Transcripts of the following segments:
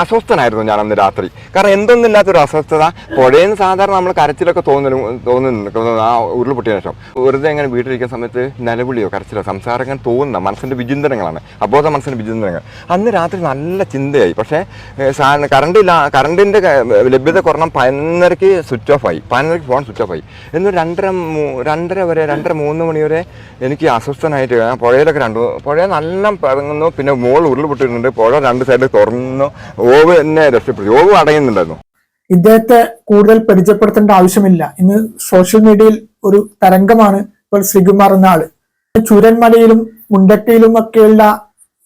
അസ്വസ്ഥനായിരുന്നു ഞാൻ അന്ന് രാത്രി. കാരണം എന്തൊന്നുമില്ലാത്തൊരു അസ്വസ്ഥത. പുഴയിൽ സാധാരണ നമ്മൾ കരച്ചിലൊക്കെ തോന്നലും തോന്നുന്നു ആ ഉരുൾപൊട്ടിയ ശേഷം. വെറുതെ അങ്ങനെ വീട്ടിലിരിക്കുന്ന സമയത്ത് നിലവിളിയോ കരച്ചിലോ സംസാരം ഇങ്ങനെ തോന്നുന്ന മനസ്സിന്റെ വിചിന്തനങ്ങളാണ്. അബോധ മനസ്സിന്റെ വിചിന്തനങ്ങൾ. അന്ന് രാത്രി നല്ല ചിന്തയായി. പക്ഷേ കറണ്ട് ഇല്ല കറണ്ടിന്റെ ലഭ്യത കുറഞ്ഞ പതിനൊന്നരയ്ക്ക് സ്വിച്ച് ഓഫ് ആയി. പതിനൊന്നരയ്ക്ക് ഫോൺ സ്വിച്ച് ഓഫ് ആയി. എന്ന് രണ്ടര രണ്ടര വരെ രണ്ടര മൂന്ന് മണി വരെ എനിക്ക് അസ്വസ്ഥനായിട്ട് പുഴയിലൊക്കെ രണ്ടു പുഴ നല്ല പിറങ്ങുന്നു പിന്നെ മോൾ ഉരുൾപൊട്ടിയിട്ടുണ്ട് പുഴ രണ്ട് സൈഡിൽ തുറന്നു. ഓവ് എന്നെ രക്ഷപ്പെടുത്തി. ഓവ് അടയുന്നുണ്ടായിരുന്നു. ഇദ്ദേഹത്തെ കൂടുതൽ പരിചയപ്പെടുത്തേണ്ട ആവശ്യമില്ല. ഇന്ന് സോഷ്യൽ മീഡിയയിൽ ഒരു തരംഗമാണ് ഇപ്പോൾ ശ്രീകുമാർ എന്ന ആൾ. ചുരന്മലയിലും മുണ്ടക്കയിലും ഒക്കെയുള്ള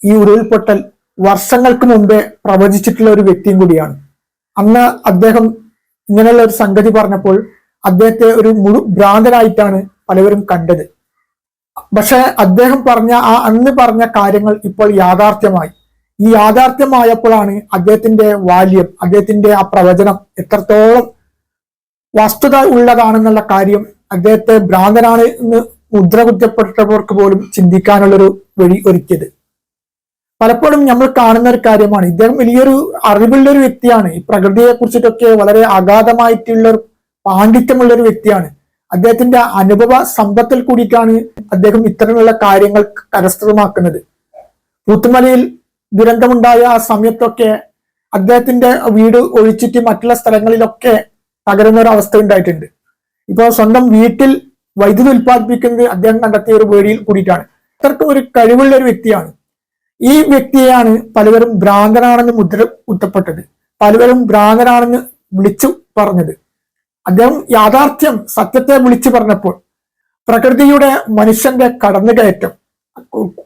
ഈ ഉരുൾപൊട്ടൽ വർഷങ്ങൾക്ക് മുമ്പേ പ്രവചിച്ചിട്ടുള്ള ഒരു വ്യക്തിയും കൂടിയാണ്. അന്ന് അദ്ദേഹം ഇങ്ങനെയുള്ള ഒരു സംഗതി പറഞ്ഞപ്പോൾ അദ്ദേഹത്തെ ഒരു മുഴു ഭ്രാന്തനായിട്ടാണ് പലവരും കണ്ടത്. പക്ഷെ അദ്ദേഹം പറഞ്ഞ ആ അന്ന് പറഞ്ഞ കാര്യങ്ങൾ ഇപ്പോൾ യാഥാർത്ഥ്യമായി. ഈ യാഥാർത്ഥ്യമായപ്പോഴാണ് അദ്ദേഹത്തിന്റെ വാല്യം അദ്ദേഹത്തിന്റെ ആ പ്രവചനം എത്രത്തോളം വസ്തുത ഉള്ളതാണെന്നുള്ള കാര്യം അദ്ദേഹത്തെ ഭ്രാന്തനാണ് എന്ന് മുദ്ര കുറ്റപ്പെട്ടവർക്ക് പോലും ചിന്തിക്കാനുള്ളൊരു വഴി ഒരുക്കിയത്. പലപ്പോഴും നമ്മൾ കാണുന്ന ഒരു കാര്യമാണ് ഇദ്ദേഹം വലിയൊരു അറിവുള്ള ഒരു വ്യക്തിയാണ് ഈ പ്രകൃതിയെ കുറിച്ചിട്ടൊക്കെ വളരെ അഗാധമായിട്ടുള്ള ഒരു പാണ്ഡിത്യമുള്ള ഒരു വ്യക്തിയാണ്. അദ്ദേഹത്തിന്റെ അനുഭവ സമ്പത്തിൽ കൂടിയിട്ടാണ് അദ്ദേഹം ഇത്തരമുള്ള കാര്യങ്ങൾ കരസ്ഥമാക്കുന്നത്. പൂത്തുമലയിൽ ദുരന്തമുണ്ടായ ആ സമയത്തൊക്കെ അദ്ദേഹത്തിന്റെ വീട് ഒഴിച്ചിട്ട് മറ്റുള്ള സ്ഥലങ്ങളിലൊക്കെ തകരുന്ന ഒരു അവസ്ഥ ഉണ്ടായിട്ടുണ്ട് ഇപ്പോൾ സ്വന്തം വീട്ടിൽ വൈദ്യുതി ഉൽപ്പാദിപ്പിക്കുന്നത് അദ്ദേഹം കണ്ടെത്തിയ ഒരു വേടിയിൽ കൂടിയിട്ടാണ്. അത്രക്കും ഒരു കഴിവുള്ള ഒരു വ്യക്തിയാണ്. ഈ വ്യക്തിയെയാണ് പലവരും ഭ്രാന്തനാണെന്ന് മുദ്ര കുത്തപ്പെട്ടത്. പലവരും ഭ്രാന്തനാണെന്ന് വിളിച്ചു പറഞ്ഞത്. അദ്ദേഹം യാഥാർത്ഥ്യം സത്യത്തെ വിളിച്ചു പറഞ്ഞപ്പോൾ പ്രകൃതിയുടെ മനുഷ്യന്റെ കടന്നുകയറ്റം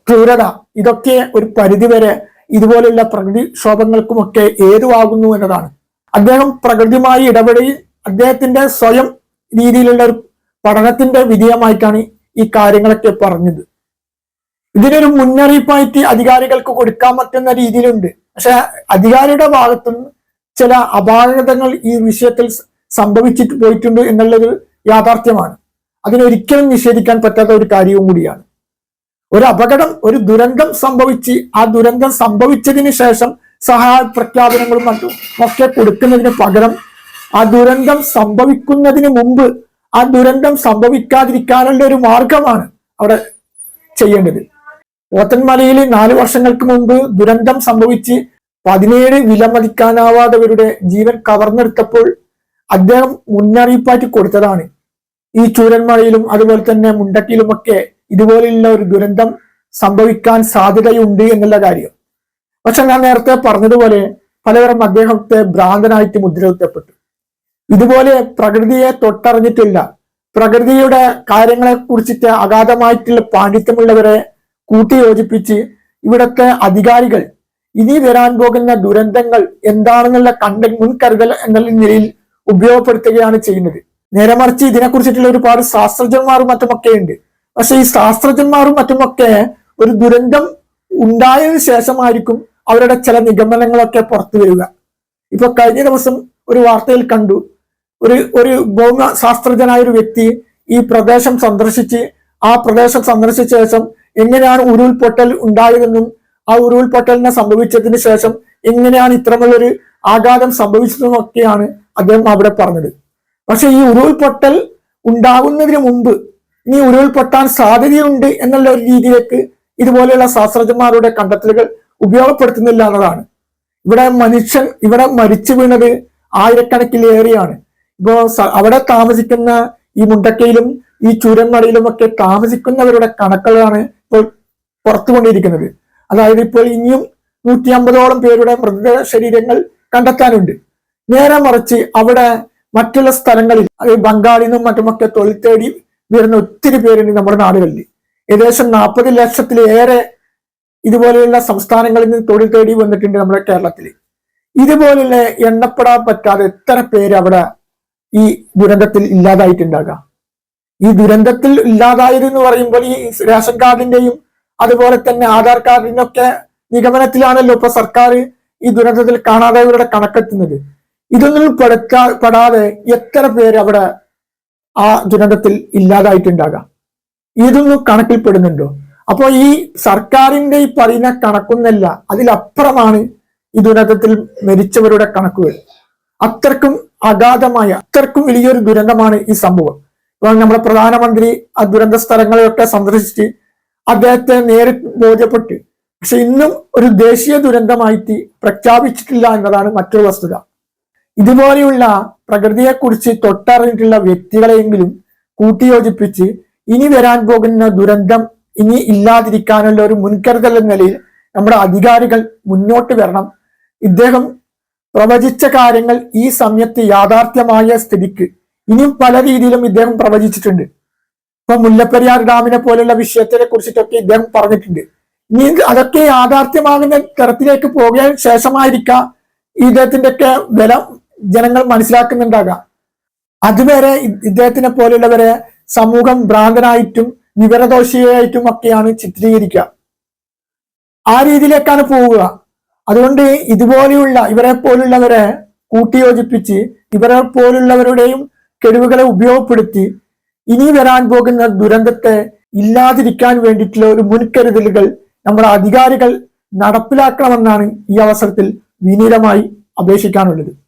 ക്രൂരത ഇതൊക്കെ ഒരു പരിധിവരെ ഇതുപോലുള്ള പ്രകൃതി ക്ഷോഭങ്ങൾക്കുമൊക്കെ ഏതുവാകുന്നു എന്നതാണ്. അദ്ദേഹം പ്രകൃതിയുമായി ഇടപെടി അദ്ദേഹത്തിന്റെ സ്വയം രീതിയിലുള്ള ഒരു പഠനത്തിന്റെ വിധേയമായിട്ടാണ് ഈ കാര്യങ്ങളൊക്കെ പറഞ്ഞത്. ഇതിനൊരു മുന്നറിയിപ്പായിട്ട് അധികാരികൾക്ക് കൊടുക്കാൻ പറ്റുന്ന രീതിയിലുണ്ട്. പക്ഷെ അധികാരിയുടെ ഭാഗത്തുനിന്ന് ചില അപാകതകൾ ഈ വിഷയത്തിൽ സംഭവിച്ചിട്ട് പോയിട്ടുണ്ട് എന്നുള്ളത് യാഥാർത്ഥ്യമാണ്. അതിനൊരിക്കലും നിഷേധിക്കാൻ പറ്റാത്ത ഒരു കാര്യവും കൂടിയാണ്. ഒരു അപകടം ഒരു ദുരന്തം സംഭവിച്ച് ആ ദുരന്തം സംഭവിച്ചതിന് ശേഷം സഹായ പ്രഖ്യാപനങ്ങളും മറ്റും ഒക്കെ കൊടുക്കുന്നതിന് പകരം ആ ദുരന്തം സംഭവിക്കുന്നതിന് മുമ്പ് ആ ദുരന്തം സംഭവിക്കാതിരിക്കാനുള്ള ഒരു മാർഗമാണ് അവിടെ ചെയ്യേണ്ടത്. പോത്തൻമലയിൽ നാല് വർഷങ്ങൾക്ക് മുമ്പ് ദുരന്തം സംഭവിച്ച് പതിനേഴ് വിലമതിക്കാനാവാത്തവരുടെ ജീവൻ കവർന്നെടുത്തപ്പോൾ അദ്ദേഹം മുന്നറിയിപ്പായിട്ട് കൊടുത്തതാണ്. ഈ ചൂരന്മലയിലും അതുപോലെ തന്നെ മുണ്ടക്കിയിലുമൊക്കെ ഇതുപോലെയുള്ള ഒരു ദുരന്തം സംഭവിക്കാൻ സാധ്യതയുണ്ട് എന്നുള്ള കാര്യം. പക്ഷെ ഞാൻ നേരത്തെ പറഞ്ഞതുപോലെ പലതരം അദ്ദേഹത്തെ ഭ്രാന്തനായിട്ട് മുദ്രകുത്തപ്പെട്ടു. ഇതുപോലെ പ്രകൃതിയെ തൊട്ടറിഞ്ഞിട്ടില്ല. പ്രകൃതിയുടെ കാര്യങ്ങളെ കുറിച്ചിട്ട് അഗാധമായിട്ടുള്ള പാണ്ഡിത്യമുള്ളവരെ കൂട്ടിയോജിപ്പിച്ച് ഇവിടത്തെ അധികാരികൾ ഇനി വരാൻ പോകുന്ന ദുരന്തങ്ങൾ എന്താണെന്നുള്ള കണ്ട മുൻകരുതൽ എന്നുള്ള നിലയിൽ ഉപയോഗപ്പെടുത്തുകയാണ് ചെയ്യുന്നത്. നേരെ മറിച്ച് ഇതിനെക്കുറിച്ചിട്ടുള്ള ഒരുപാട് ശാസ്ത്രജ്ഞന്മാരും മറ്റുമൊക്കെ ഉണ്ട്. പക്ഷെ ഈ ശാസ്ത്രജ്ഞന്മാരും മറ്റുമൊക്കെ ഒരു ദുരന്തം ഉണ്ടായതിനു ശേഷമായിരിക്കും അവരുടെ ചില നിഗമനങ്ങളൊക്കെ പുറത്തു വരിക. ഇപ്പൊ കഴിഞ്ഞ ദിവസം ഒരു വാർത്തയിൽ കണ്ടു. ഒരു ഒരു ഭൗമ ശാസ്ത്രജ്ഞനായ ഒരു വ്യക്തി ഈ പ്രദേശം സന്ദർശിച്ച് ആ പ്രദേശം സന്ദർശിച്ച ശേഷം എങ്ങനെയാണ് ഉരുൾപൊട്ടൽ ഉണ്ടായതെന്നും ആ ഉരുൾപൊട്ടലിനെ സംഭവിച്ചതിന് ശേഷം എങ്ങനെയാണ് ഇത്തരമുള്ളൊരു ആഘാതം സംഭവിച്ചതെന്നും ഒക്കെയാണ് അദ്ദേഹം അവിടെ പറഞ്ഞത്. പക്ഷെ ഈ ഉരുൾപൊട്ടൽ ഉണ്ടാകുന്നതിന് മുമ്പ് ഇനി ഉരുൾപൊട്ടാൻ സാധ്യതയുണ്ട് എന്നുള്ള ഒരു രീതിയിലേക്ക് ഇതുപോലെയുള്ള ശാസ്ത്രജ്ഞന്മാരുടെ കണ്ടെത്തലുകൾ ഉപയോഗപ്പെടുത്തുന്നില്ല എന്നതാണ് ഇവിടെ മനുഷ്യൻ ഇവിടെ മരിച്ചു വീണത് ആയിരക്കണക്കിലേറെയാണ്. ഇപ്പോ അവിടെ താമസിക്കുന്ന ഈ മുണ്ടക്കയിലും ഈ ചൂരന്മലയിലും ഒക്കെ താമസിക്കുന്നവരുടെ കണക്കുകളാണ് ഇപ്പോൾ പുറത്തുകൊണ്ടിരിക്കുന്നത്. അതായത് ഇപ്പോൾ ഇനിയും നൂറ്റി അമ്പതോളം പേരുടെ മൃതദേഹ ശരീരങ്ങൾ കണ്ടെത്താനുണ്ട്. നേരെ മറിച്ച് അവിടെ മറ്റുള്ള സ്ഥലങ്ങളിൽ അത് ബംഗാളിൽ നിന്നും മറ്റുമൊക്കെ തൊഴിൽ തേടി വരുന്ന ഒത്തിരി പേരുണ്ട് നമ്മുടെ നാടുകളിൽ ഏകദേശം നാൽപ്പത് ലക്ഷത്തിലേറെ ഇതുപോലെയുള്ള സംസ്ഥാനങ്ങളിൽ നിന്ന് തൊഴിൽ തേടി വന്നിട്ടുണ്ട് നമ്മുടെ കേരളത്തിൽ ഇതുപോലുള്ള എണ്ണപ്പെടാൻ പറ്റാതെ എത്ര പേര് അവിടെ ഈ ദുരന്തത്തിൽ ഇല്ലാതായിട്ടുണ്ടാകാം. ഈ ദുരന്തത്തിൽ ഇല്ലാതായത് എന്ന് പറയുമ്പോൾ ഈ റേഷൻ കാർഡിന്റെയും അതുപോലെ തന്നെ ആധാർ കാർഡിനൊക്കെ നിഗമനത്തിലാണല്ലോ ഇപ്പൊ സർക്കാർ ഈ ദുരന്തത്തിൽ കാണാതായവരുടെ കണക്കെത്തുന്നത്. ഇതൊന്നും പെടുത്താ പെടാതെ എത്ര പേര് അവിടെ ആ ദുരന്തത്തിൽ ഇല്ലാതായിട്ടുണ്ടാകാം. ഇതൊന്നും കണക്കിൽപ്പെടുന്നുണ്ടോ? അപ്പോൾ ഈ സർക്കാരിന്റെ ഈ പറയുന്ന കണക്കൊന്നല്ല അതിലപ്പുറമാണ് ഈ ദുരന്തത്തിൽ മരിച്ചവരുടെ കണക്കുകൾ. അത്രക്കും അഗാധമായ അത്രക്കും വലിയൊരു ദുരന്തമാണ് ഈ സംഭവം. ഇപ്പോൾ നമ്മുടെ പ്രധാനമന്ത്രി ആ ദുരന്ത സ്ഥലങ്ങളെയൊക്കെ സന്ദർശിച്ച് അദ്ദേഹത്തെ നേരിട്ട് ബോധ്യപ്പെട്ട് പക്ഷെ ഇന്നും ഒരു ദേശീയ ദുരന്തമായിട്ട് പ്രഖ്യാപിച്ചിട്ടില്ല എന്നതാണ് മറ്റൊരു വസ്തുത. ഇതുപോലെയുള്ള പ്രകൃതിയെക്കുറിച്ച് തൊട്ടറിഞ്ഞിട്ടുള്ള വ്യക്തികളെയെങ്കിലും കൂട്ടിയോജിപ്പിച്ച് ഇനി വരാൻ പോകുന്ന ദുരന്തം ഇനി ഇല്ലാതിരിക്കാനുള്ള ഒരു മുൻകരുതൽ എന്ന നിലയിൽ നമ്മുടെ അധികാരികൾ മുന്നോട്ട് വരണം. ഇദ്ദേഹം പ്രവചിച്ച കാര്യങ്ങൾ ഈ സമയത്ത് യാഥാർത്ഥ്യമായ സ്ഥിതിക്ക് ഇനിയും പല രീതിയിലും ഇദ്ദേഹം പ്രവചിച്ചിട്ടുണ്ട്. ഇപ്പൊ മുല്ലപ്പെരിയാർ ഡാമിനെ പോലുള്ള വിഷയത്തിനെ കുറിച്ചിട്ടൊക്കെ ഇദ്ദേഹം പറഞ്ഞിട്ടുണ്ട്. ഇനി അതൊക്കെ യാഥാർത്ഥ്യമാകുന്ന തരത്തിലേക്ക് പോകാൻ ശേഷമായിരിക്കാം ഇദ്ദേഹത്തിന്റെ ഒക്കെ വില ജനങ്ങൾ മനസ്സിലാക്കുന്നുണ്ടാകാം. അതുവരെ ഇദ്ദേഹത്തിനെ പോലുള്ളവരെ സമൂഹം ഭ്രാന്തനായിട്ടും വിവരദോഷിയായിട്ടും ഒക്കെയാണ് ചിത്രീകരിക്കുക. ആ രീതിയിലേക്കാണ് പോവുക. അതുകൊണ്ട് ഇതുപോലെയുള്ള ഇവരെ പോലുള്ളവരെ കൂട്ടിയോജിപ്പിച്ച് ഇവരെ പോലുള്ളവരുടെയും കെടുവുകളെ ഉപയോഗപ്പെടുത്തി ഇനി വരാൻ പോകുന്ന ദുരന്തത്തെ ഇല്ലാതിരിക്കാൻ വേണ്ടിയിട്ടുള്ള ഒരു മുൻകരുതലുകൾ നമ്മുടെ അധികാരികൾ നടപ്പിലാക്കണമെന്നാണ് ഈ അവസരത്തിൽ വിനീതമായി അപേക്ഷിക്കാനുള്ളത്.